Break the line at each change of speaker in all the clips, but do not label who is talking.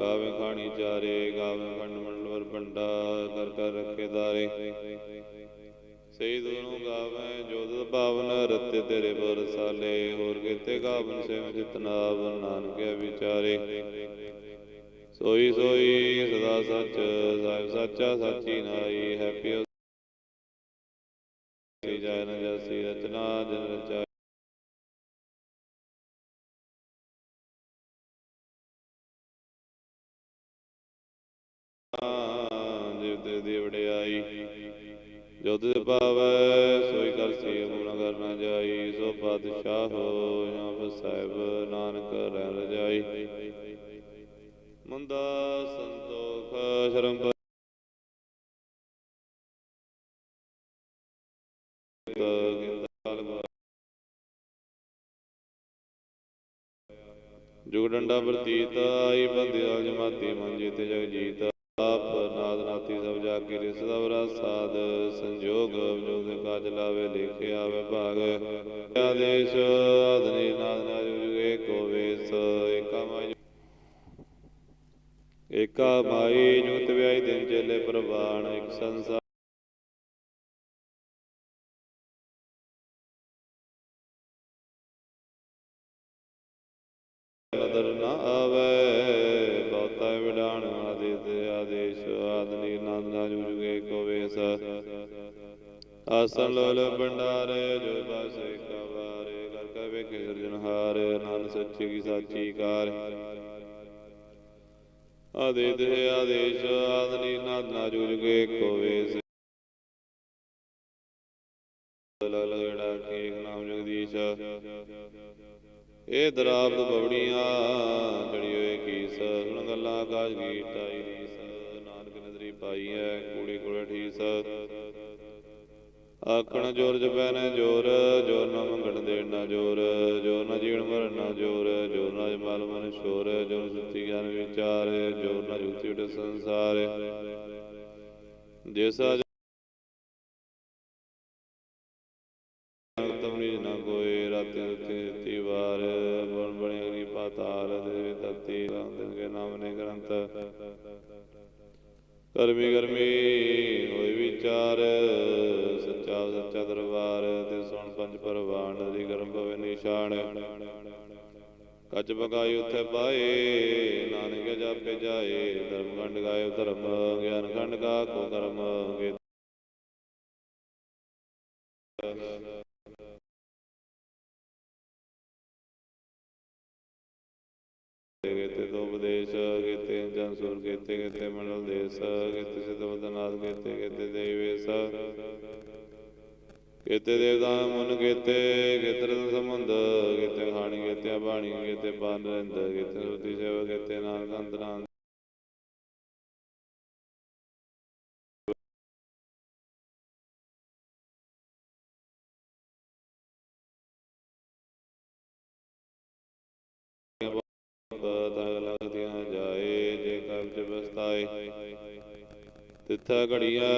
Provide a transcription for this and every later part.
ਗਾਵੇ ਖਾਣੀ ਚਾਰੇ, ਗਾਵੇ ਖੰਡ ਮੰਡਲ ਬੰਡਾ ਕਰ ਕਰ ਰੱਖੇ ਦਾਰੇ ਸਹੀ ਦੋਨੋਂ ਗਾਵੇਂ ਜੋਤ ਭਾਵਨ ਰਤੇ ਤੇਰੇ ਬਰਸਾਲੇ ਹੋਰ ਕੀਤੇ ਗਾਵਨ ਸੇਵ ਜਿਤਨਾਵ ਨਾਨਕੇ ਵਿਚਾਰੇ। ਸੋਈ ਸੋਈ ਸਦਾ ਸੱਚ, ਸਾਹਿਬ ਸੱਚਾ ਸਾਚੀ ਨਾਈ ਹੈਪੀ ਸ੍ਰੀ ਜੈ ਨ ਜਸੀ ਰਚਨਾ, ਜਨ ਰਚਾਈ ਜਿਵ ਤੇ ਦੀ ਵਡਿਆਈ ਜੋ ਪਾਵੈ, ਸੋਈ ਕਰ ਸੀ ਮੂਲ ਕਰਨਾ ਜਾਈ। ਸੋ ਪਾਤਸ਼ਾਹ ਹੋ ਜਾਂ ਸਾਹਿਬ, ਨਾਨਕ ਰਹਿ ਰਜਾਈ। ਮੁੰਦਾ ਸੰਤੋਖ, ਸ਼ਰਮ ਜੁਗ ਡੰਡਾ ਪ੍ਰਤੀਤ, ਆਈ ਬੰਦਿਆਲ ਜਮਾਤੀ ਮੰਜੀ ਤੇ ਜਗ ਜੀਤ। ਆਪ ਨਾਦ ਨਾਤੀ ਸਭ ਜਾ ਕੇ ਰਿਸ ਦਵਰਾ ਸਾਧ ਸੰਜੋਗ ਜੋਗ ਕਾਜ ਲਾਵੇ, ਲਿਖੇ ਆਵੇ ਭਾਗ। ਆਦੇਸ਼ ਆਦਨੀ ਨਾਦ ਨਾਜ ਜੁਗੇ ਕੋ ਵੇਸ, ਏਕਾ ਮਾਈ ਏਕਾ ਮਾਈ ਜੁਗਤ ਵਿਆਈ ਦਿਨ ਚੇਲੇ ਪ੍ਰਵਾਣ ਇੱਕ ਸੰਸਾਰ ਆਸਨ ਲੋਲ ਭੰਡਾਰੇ, ਜੋ ਬਾਸੇ ਕਵਾਰੇ, ਕਰ ਕੈ ਵੇਖੇ ਸਿਰਜਣਹਾਰ ਨਾਨਕ ਸੱਚੀ ਕੀ ਸਾਚੀ ਕਾਰ। ਆਦਿਤ ਆਦੇਸ਼ ਆਦਨੀ ਨੰਦ ਨਾ ਜੁਗੇ ਕੋ ਵੇਸ। ਲਲੜਾ ਕੇ ਨਾਮ ਜਗਦੀਸ਼। ਇਹ ਦਰਾਬਦ ਬਵੜੀਆਂ ਜੜੀ ਹੋਏ ਕੀਸ। ਸੁਣ ਗੱਲਾਂ ਆਕਾਸ਼ ਕੀ ਟਾਈ ਰੀਸ। ਨਾਨਕ ਨਦਰੀ ਪਾਈ ਹੈ ਕੂੜੀ ਕੋਲੇ ਠੀਸ ਆਖਣ ਜੋਰ ਜਪੈ ਨੇ ਜੋਰ ਜੋਰ ਨਾ ਮੰਗਣ ਦੇਣ ਨਾ ਜੋਰ ਜੋਰ ਨਾ ਜੀਣ ਮਰਨ ਨਾ ਜੋਰ ਜੋਰ ਨਾ ਜਮਾਲ ਮਨ ਸ਼ੋਰ ਜੋਰ ਸੁਤੀ ਗਿਆਨ ਵਿਚਾਰ ਜੋਰ ਨਾ ਜੁਗਤੀ ਉਠ ਸੰਸਾਰ। ਜੈਸਾ ਤਮਨੀ ਨਾ ਕੋਏ ਰਾਤੇ ਉਤੇ ਤੀ ਵਾਰ, ਬਣ ਬਣੇ ਅਗਨੀ ਪਾਤਾਲ ਦੇ ਤਤੀ ਰਾਮਦਨ ਕੇ ਨਾਮ ਨੇ ਗ੍ਰੰਥ। ਕਰਮੀ ਗਰਮੀ ਹੋਈ ਵਿਚਾਰ ਸੱਚਾ ਸੱਚਾ ਦਰਬਾਰ ਤੇ ਸੁਣ ਪੰਜ ਪਰਵਾਨ ਦੀ ਗਰਮ ਭਵੇ ਨਿਸ਼ਾਨ। ਕੱਚ ਬਗਾਈ ਉਥੇ ਪਾਏ, ਨਾਨਕ ਜਾਪੇ ਜਾਏ ਧਰਮ ਖੰਡ ਗਾਏ ਧਰਮ ਗਿਆਨ ਖੰਡ ਕਾ ਕੋ ਕਰਮ, ਗੇ ਕੀਤੇ ਦੋ ਉਪਦੇਸ਼, ਕੀਤੇ ਜਨ ਸੁਰ, ਕੀਤੇ ਕੀਤੇ ਮੰਡਲ ਦੇਸ ਗੇਤੇ ਸਿਧ ਬਦਨਾਥ ਕੀਤੇ ਕੀਤੇ ਦੇਵੇਸ ਕੀਤੇ ਦੇਵਤਾ ਮਨ ਕੀਤੇ ਕੀਤੇ ਰਤਨ ਸੰਬੰਧ, ਕੀਤੇ ਖਾਣੀ ਕੀਤੇ ਬਾਣੀ, ਕੀਤੇ ਬਾਨ ਰਹਿੰਦ, ਕੀਤੇ ਸੁਤੀ ਸੇਵਾ, ਕੀਤੇ ਨਾਨਕ ਅੰਤਰਾਂ ਤਿੱਥਾ ਘੜੀਆਂ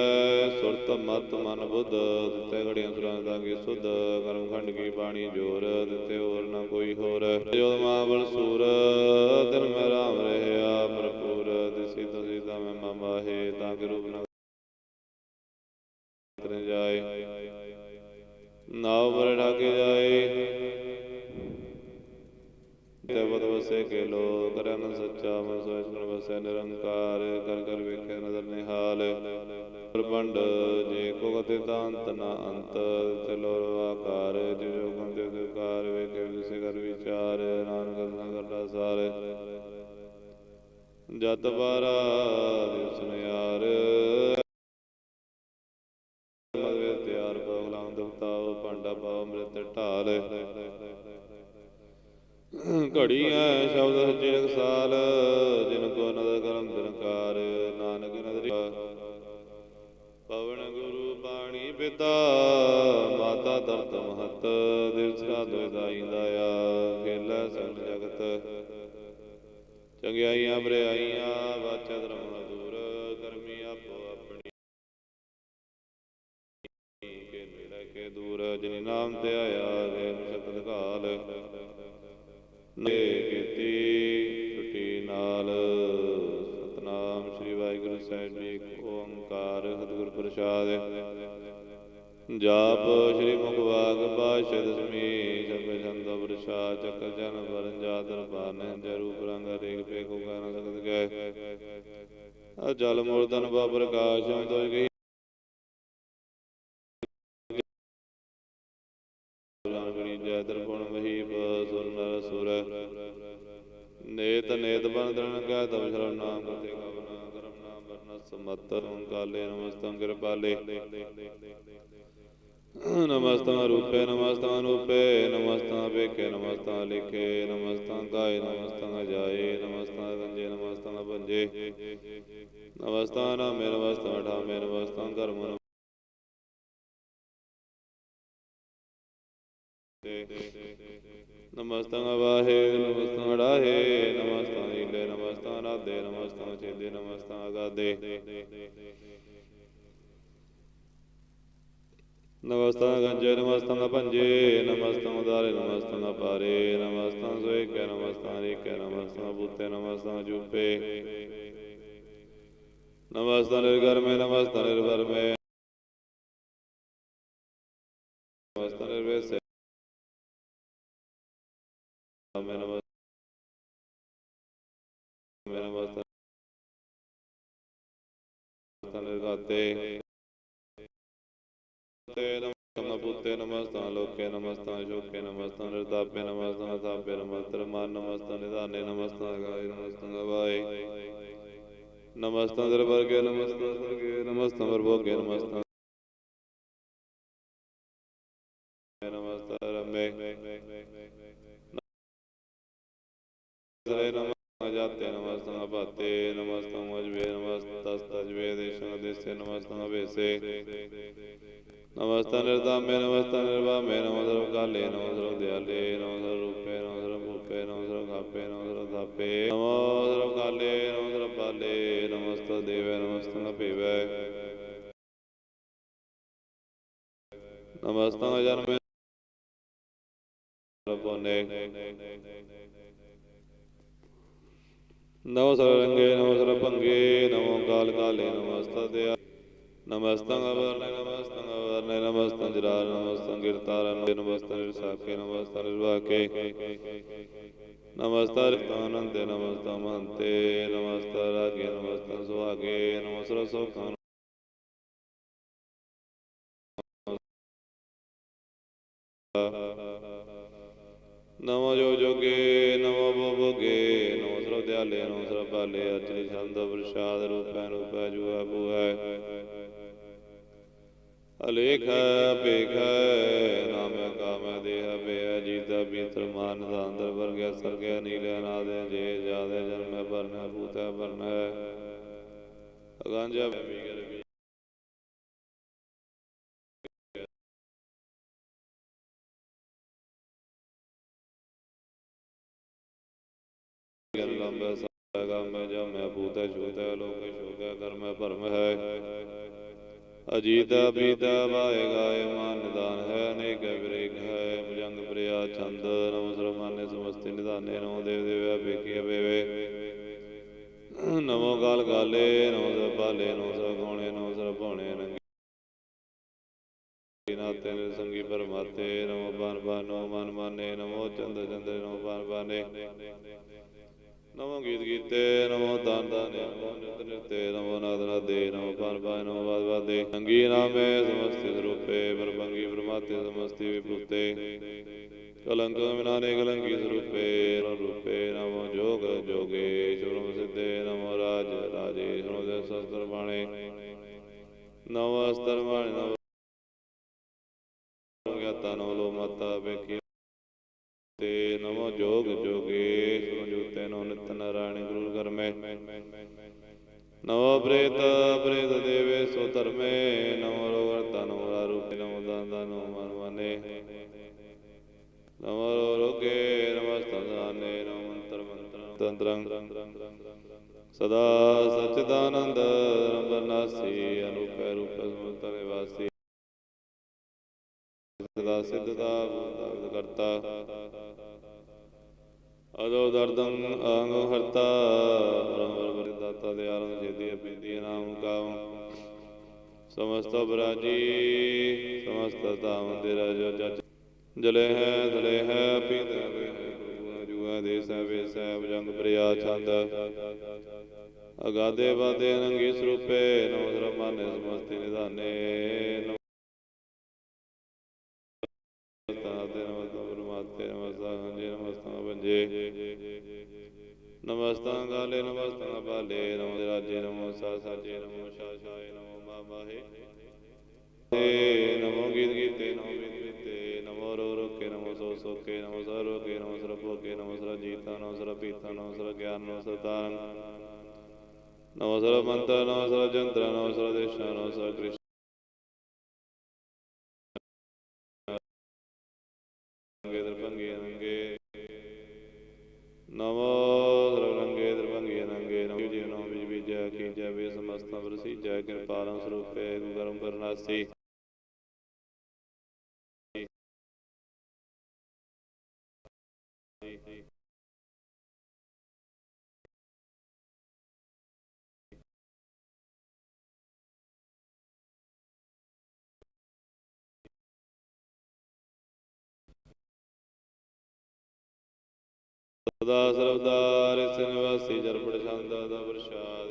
ਸੁਰਤ ਮਤ ਮਨ ਬੁੱਧ, ਤਿੱਥੇ ਘੜੀਆਂ ਸੁਰਾਂ ਦਾ ਕੀ ਸੁਧ, ਕਰਮ ਖੰਡ ਕੀ ਬਾਣੀ ਜੋਰ, ਤਿੱਥੇ ਹੋਰ ਨਾ ਕੋਈ ਹੋਰ। ਜੋ ਮਾਵਲ ਸੂਰ ਦਿਨ ਮੈਂ ਰਾਮ ਰਹਿਆ ਭਰਪੂਰ ਦਿਸੀ ਤਸੀ ਤਾਂ ਮੈਂ ਮਮਾਹੇ ਤਾਂ ਕਿ ਰੂਪ ਨਾ ਤਰ ਜਾਏ। ਨਾਉ ਮਰ ਢਾਕੇ ਜਾਏ। ਤੇ ਵਸੇ ਕੇ ਲੋ ਕਰਨ ਸੱਚਾ, ਮਨ ਸੋਚ ਮਨ ਵਸੈ ਨਿਰੰਕਾਰ, ਕਰ ਕਰ ਵੇਖੇ ਨਦਰ ਨਿਹਾਰ। ਜੇ ਕੋ ਗਤੇ ਨਾ ਅੰਤ ਤੇ ਆਕਾਰ ਜਿ ਜੋ ਦੁਕਾਰ ਵੇਖੇ ਵਿਸੇ ਕਰ ਵਿਚਾਰ ਨਾਨਕ ਨਾ ਕਰਦਾ ਸਾਰ ਜਤ ਬਾਰਾ ਦਿਸ ਨਿਆਰ ਮਦਵੇ ਤਿਆਰ ਪਗਲਾਂ ਦਵਤਾਉ ਪਾਂਡਾ ਪਾਉ ਅੰਮ੍ਰਿਤ ਢਾਲ ਘੜੀਆਂ ਸ਼ਬਦ ਸੱਚੇ ਰਖਸਾਲ ਜਿਨ ਕੋ ਨਦਰ ਕਰਮ ਦਿਨਕਾਰ ਬਾਣੀ ਮਾਤਾ ਦਰਤ ਮਹਤ ਦਿਵਸ ਰਾਤ ਦਾਈ ਦਾਇਆ ਖੇਲਾ ਸੰਗ ਜਗਤ। ਚੰਗਿਆਈਆਂ, ਬਰਿਆਈਆਂ, ਵਾਚਾ ਧਰਮ ਦੂਰ, ਕਰਮੀ ਆਪੋ ਆਪਣੀ। ਕੇ ਨੇੜੇ ਕੇ ਦੂਰ, ਜਿਨ ਨਾਮ ਤੇ ਆਇਆ ਗੇ ਸ਼ਬਦ ਘਾਲ ਨੇ ਕੀਤੀ ਟੁੱਟੀ ਨਾਲ ਸਹਿਜ ਏਕ ਓੰਕਾਰ, ਸਤਿਗੁਰ ਪ੍ਰਸਾਦ। ਜਾਪ ਸ਼੍ਰੀ ਮੁਖਵਾਗ ਪਾਸ਼ਾ ਦਸਮੀ ਜਪ ਛੰਦ ਪ੍ਰਸਾਦ ਚੱਕਰ ਜਨ ਵਰਨ ਜਾ ਦਰਬਾਰ ਨੇ ਰੰਗ, ਰੇਖ ਪੇ ਕੋ ਗਾਨ ਸਕਤ ਗਏ ਜਲ ਮੂਰਤਨ ਬਾ ਪ੍ਰਕਾਸ਼ ਤੁਜ ਗਈ। ਜਾਨਗਣੀ ਜੈ ਦਰਪਣ ਮਹੀਪ, ਸੁਰ ਨਰ ਸੁਰ। ਨੇਤ ਨੇਤ ਬਨ ਦਰਨ ਕੈ ਤਬ ਸ਼ਰਨ ਨਾਮ ਕਰਤੇ ਕਵਨਾ, ਕਰਮ ਨਾਮ ਵਰਨ ਸਮਤ ਕਾਲੇ ਨਮਸਤੰ ਕਿਰਪਾਲੇ। ਨਮਸਤਾਂ ਰੂਪੇ, ਨਮਸਤੰ ਰੂਪੇ, ਨਮਸਤੰ ਵੇਖੇ ਨਮਸਤੰ ਲਿਖੇ, ਨਮਸਤਾਂ ਗਾਏ, ਨਮਸਤੰ ਜਾਏ, ਨਮਸਤੰ ਗੰਜੇ ਨਮਸਤੰ ਭੰਜੇ। ਨਮਸਤੰ ਨਾਮੇ, ਨਮਸਤੰ ਠਾਮੇ, ਨਮਸਤੰ ਕਰਮ ਨਮਸਤੰ ਵਾਹੇ, ਨਮਸਤੰ ੜਾਹੇ ਨਮਸਤੰ ਨੀਲੇ, ਨਮਸਤੰ ਰਾਧੇ, ਨਮਸਤੰ ਛੇਦੇ ਨਮਸਤੰ ਅਗਾਦੇ ਨਮਸਤੰ ਗੰਜੇ, ਨਮਸਤੰ ਭੰਜੇ, ਨਮਸਤੰ ਉਦਾਰੇ, ਨਮਸਤੰ ਅਪਾਰੇ ਨਮਸਤੰ ਸੋਇਕੇ, ਨਮਸਤੰ ਰੇਕੇ, ਨਮਸਤੰ ਬੂਤੇ, ਨਮਸਤੰ ਜੂਪੇ ਨਮਸਤੰ ਨਿਰਗਰਮੇ, ਨਮਸਤੰ ਨਿਰਵਰਮੇ। ਨਮਸਤੰ ਨਿਰਵੇਸੇ। ਨਮੇ ਨਮਸਤੰ ਨਮੇ ਨਮਸਤੰ ਨਮਸਤੰ ਨਿਰਗਾਤੇ ਤੇ ਨਮਸਤੰ ਬੁੱਤੇ ਨਮਸਤੰ ਲੋਕੇ ਨਮਸਤੰ ਸ਼ੋਕੇ ਨਮਸਤੰ ਨਿਰਤਾਪੇ ਨਮਸਤੰ ਤਾਪੇ ਨਮਸਤੰ ਮਾਨ ਨਮਸਤੰ ਨਿਧਾਨੇ ਨਮਸਤੰ ਗਾਏ ਨਮਸਤੰ ਗਵਾਏ ਨਮਸਤੰ ਦਰਬਰਗੇ ਨਮਸਤੰ ਸਰਗੇ ਨਮਸਤੰ ਵਰਭੋਗੇ ਨਮਸਤੰ ਨਮਸਤੰ ਰਮੇ ਸਰੇ ਨਮਸਤੰ ਜਾਤੇ ਨਮਸਤੰ ਅਪਾਤੇ ਨਮਸਤੰ ਅਜਵੇ ਨਮਸਤਸਤਜਵੇ ਦੇਸ਼ੰ ਦੇਸੇ ਨਮਸਤੰ ਅਵੇਸੇ ਨਮਸਤੰ ਨਿਰਦਾਮੇ ਨਮਸਤੰ ਨਿਰਵਾਮੇ ਨਮਸਤੰ ਕਾਲੇ ਨਮਸਤੰ ਦਿਆਲੇ ਨਮਸਤੰ ਰੂਪੇ ਨਮਸਤੰ ਭੂਪੇ ਨਮਸਤੰ ਖਾਪੇ ਨਮਸਤੰ ਥਾਪੇ। ਨਮਸਤੰ ਕਾਲੇ ਨਮਸਤੰ ਪਾਲੇ ਨਮਸਤੰ ਦੇਵੇ ਨਮਸਤੰ ਅਪੀਵੇ ਨਮਸਤੰ ਜਨਮੇ। ਪੋਨੇ ਨਮੋ ਸਰੰਗੇ ਨਮੋ ਸਰਪੰਗੇ ਨਮੋ ਕਾਲ ਕਾਲੇ ਨਮਸਤੰ ਦਿਆ ਨਮਸਤੰ ਅਵਰਨੇ ਨਮਸਤੰ ਅਵਰਨੇ ਨਮਸਤੰ ਜਰਾਰ ਨਮਸਤੰ ਗਿਰਤਾਰਨ ਨਮਸਤੰ ਨਿਰਸਾਕੇ ਨਮਸਤੰ ਨਿਰਵਾਕੇ ਨਮਸਤੰ ਰਿਤਾਨੰਦੇ ਨਮਸਤੰ ਮਹੰਤੇ ਨਮਸਤੰ ਰਾਗੇ, ਨਮਸਤੰ ਸੁਹਾਗੇ, ਨਮਸਤੰ ਸੋਖਾਂ ਨਮੋ ਜੋ ਜੋਗੇ, ਨਮੋ ਬੋਗੇ ਭੋਗੇ ਨਮੋ ਸਰਬ ਦਿਆਲੇ, ਨਮੋ ਸਰਬ ਪਾਲੇ ਅਚਰੀ ਛੰਦ, ਪ੍ਰਸਾਦ ਰੂਪੈ ਰੂਪੈ, ਜੁਆ ਬੁਐ ਅਲੇਖ ਭੇਖ ਨਾਮੈ ਕਾਮੈ ਦੇਹ ਬੇ ਜੀਤਾ ਬੀਤਰ ਮਾਨ ਦਾ ਅੰਦਰ ਵਰਗਿਆ ਸਰਗਿਆ ਨੀਲੇ ਨਾਦੇ ਜੇ ਜਾਦੇ ਜਨਮੈ ਵਰਨੈ ਭੂਤੈ ਵਰਨੈ ਅਗੰਜਾ ਬੀਗਰ ਵੀ ਗਿਆਨ ਲੰਬੈ ਸਗਾ ਮੈਂ ਜਾ ਮੈਂ ਭੂਤੈ ਛੂਤੈ ਲੋਕ ਸ਼ੋਕੈ ਕਰਮੈ ਭਰਮ ਹੈ ਅਜੀਤਾ ਪੀਤਾ ਵਾਏ ਗਾਏ ਮਾਨ ਨਿਦਾਨ ਹੈ, ਅਨੇਕ ਵਿਰੇਕ ਹੈ, ਭੁਜੰਗ ਪ੍ਰਿਆ ਛੰਦ ਨਮੋ ਸਰਮਾਨੇ ਸਮਸਤੀ ਨਿਦਾਨੇ ਨਮੋ ਦੇਵ ਦੇਵ ਅਪੇਖੀ ਅਪੇਵੇ ਨਮੋ ਕਾਲ ਕਾਲੇ, ਨਮੋ ਸਰ ਪਾਲੇ, ਨਮੋ ਸਰ ਗੋਣੇ ਨਮੋ ਸਰ ਨੰਗੀ ਨਾਤੇ ਨਿਰ ਸੰਗੀ ਪਰਮਾਤੇ, ਨਮੋ ਬਾਨ ਬਾਨੋ ਮਨ ਮਾਨੇ, ਨਮੋ ਚੰਦ ਚੰਦਰੇ ਨਮੋ ਬਾਨ ਬਾਨੇ ਨਮੋ ਗੀਤ ਗੀਤੇ ਨਮੋ ਦਾਨ ਦਾਨੇ ਨਮੋ ਨਿਤ ਨਿਤੇ ਨਮੋ ਨਾਦ ਨਾਦੇ, ਨਮੋ ਪਾਨ ਪਾਨ ਨਮੋ ਬਾਦ ਬਾਦੇ ਸੰਗੀ ਨਾਮੇ ਸਮਸਤਿ ਸਰੂਪੇ ਪਰਬੰਗੀ ਪ੍ਰਮਾਤੇ ਸਮਸਤਿ ਵਿਭੂਤੇ। ਕਲੰਕ ਵਿਨਾਨੇ ਕਲੰਕੀ ਸਰੂਪੇ, ਰੂਪੇ ਨਮੋ ਜੋਗ ਜੋਗੇ ਸ਼ੁਰਮ ਸਿੱਧੇ ਨਮੋ ਰਾਜ ਰਾਜੇ ਸ਼ੁਰਮ ਦੇ ਸਸਤਰ ਬਾਣੇ। ਨਮੋ ਅਸਤਰ ਬਾਣੇ, ਨਮੋ ਗਿਆਤਾ ਨਮੋ ਲੋ ਮਾਤਾ ਵੇਖੀ ਤੇ ਨਮੋ ਜੋਗ ਜੋਗੇ। ਗੁਰੂ ਕਰਮੇ ਨਮੋ ਪ੍ਰੇਤ ਦੇਵੇ, ਸੋ ਧਰਮੇ। ਨਮੋ ਰੋਗਰਤਾ, ਨਮੋ ਰੂਪੇ ਨਮੋ ਦਾਦਾ ਨਮੋ ਨਮੋ ਰੋਗੇ ਨਮਸਤੰ ਨਮੋ ਮੰਤਰ, ਮੰਤਰੰ ਤੰਤਰੰ। ਸਦਾ ਸਚਿਦਾਨੰਦ ਰੰਬਨਾਸੀ ਅਨੂਪੈ ਰੂਪ ਸਮੁਤ ਨਿਵਾਸੀ। ਸਦਾ ਸਿੱਧਦਾ ਬੁੱਧ ਕਰਤਾ। ਅਦੋ ਦਰਦੰ ਅੰਗ ਹਰਤਾ ਬ੍ਰਹਮ ਵਰਦਾ ਦਾਤਾ ਦੇ ਆਰੰਭ ਛੇਦੀ ਬੇਦੀ ਨਾਮ ਕਾਮ ਸਮਸਤ ਬਰਾਜੀ ਸਮਸਤ ਧਾਮ ਤੇਰਾ ਜੋ ਜਜ। ਜਲੇ ਹੈ ਦਲੇ ਹੈ ਪੀਤੇ ਹੋਏ ਹੈ ਜੁਆ ਦੇ ਸਹਿਬੇ, ਸਹਿਬ ਜੰਗ ਪ੍ਰਿਆ ਛੰਦ। ਅਗਾਦੇ ਵਾਦੇ ਅਨੰਗੀ ਸਰੂਪੇ ਨਮੋ ਮਾਨੇ ਸਮਸਤੀ ਨਿਧਾਨੇ ਨਮਸਤਾਂ ਗਾਲੇ ਨਮਸਤਾਂ ਬਾਲੇ ਨਮੋ ਰਾਜੇ ਨਮੋ ਸਾ ਸਾਜੇ ਨਮੋ ਸ਼ਾ ਸ਼ਾਏ ਨਮੋ ਮਾ ਮਾਹੇ ਤੇ ਨਮੋ ਗੀਤ ਗੀਤੇ ਨਮੋ ਗੀਤ ਗੀਤੇ ਨਮੋ ਰੋ ਰੋ ਕੇ ਨਮੋ ਸੋ ਸੋ ਕੇ ਨਮੋ ਸਰ ਕੇ ਨਮੋ ਸਰ ਭੋ ਕੇ ਨਮੋ ਸਰ ਜੀਤਾ ਨਮੋ ਸਰ ਪੀਤਾ ਨਮੋ ਸਰ ਗਿਆਨ ਨਮੋ ਸਰ ਤਾਰਨ ਨਮੋ ਸਰ ਮੰਤਰ ਨਮੋ ਸਰ ਜੰਤਰ ਨਮੋ ਸਰ ਦੇਸ਼ਾ ਨਮੋ ਸਰ ਕ੍ਰਿਸ਼ਨ ਜੈ ਵੇ ਸਮਸਤਾਂ ਵਰਸੀ ਜੈ ਕਿਰਪਾਲੰ ਸਰੂਪੇ ਗੁਰਮ ਕਰਨਾਸੀ ਸਦਾ ਸਰਬਦਾ ਰਿਸ ਨਿਵਾਸੀ ਜਰਪੜ ਛੰਦਾ ਦਾ ਪ੍ਰਸ਼ਾਦ।